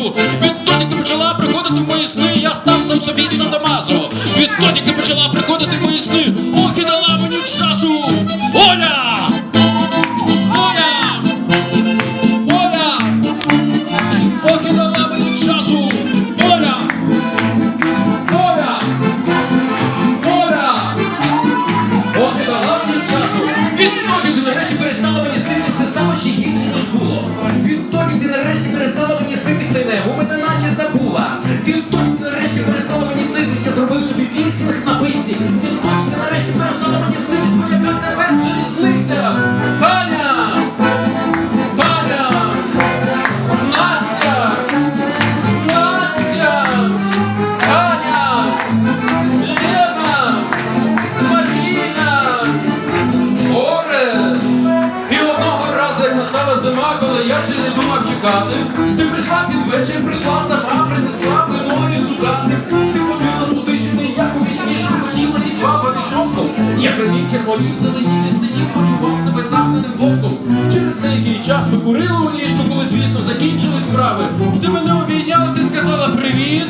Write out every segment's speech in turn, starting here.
роботу. Відтоді ти почала приходити в мої сни, я став сам собі Сандомазо. Відтоді ти почала приходити в мої сни, ох і дала мені часу. Оля! Оля! Оля! Ох і дала часу. Оля! Оля! Оля! Ох і дала часу. Відтоді ти нарешті перестала мені снитися саме ще гірше, ніж було. Відтоді чекати, ти прийшла під вечір, прийшла сама, принесла вино і цукати. Ти ходила туди-сюди, як у вісні, що хотіла від баба шовком. Я хранів червонів, зеленів, синів, почував себе загнаним вовком. Через деякий час ми курили у ліжку, коли, звісно, закінчили справи. Ти мене обійняла, ти сказала привіт.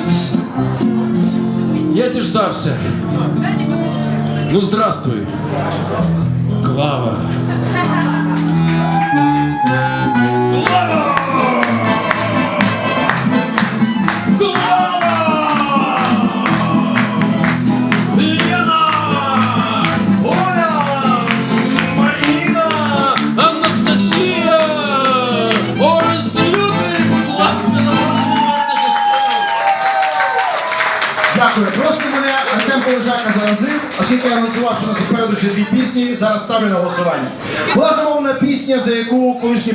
Я діждався. Ну, здравствуй. Клава. Дякую. Просто мене Артем Полежака заразив, оскільки я анонсував, що нас попереду ще дві пісні. Зараз ставлю на голосування. Була замовлена пісня, за яку колишній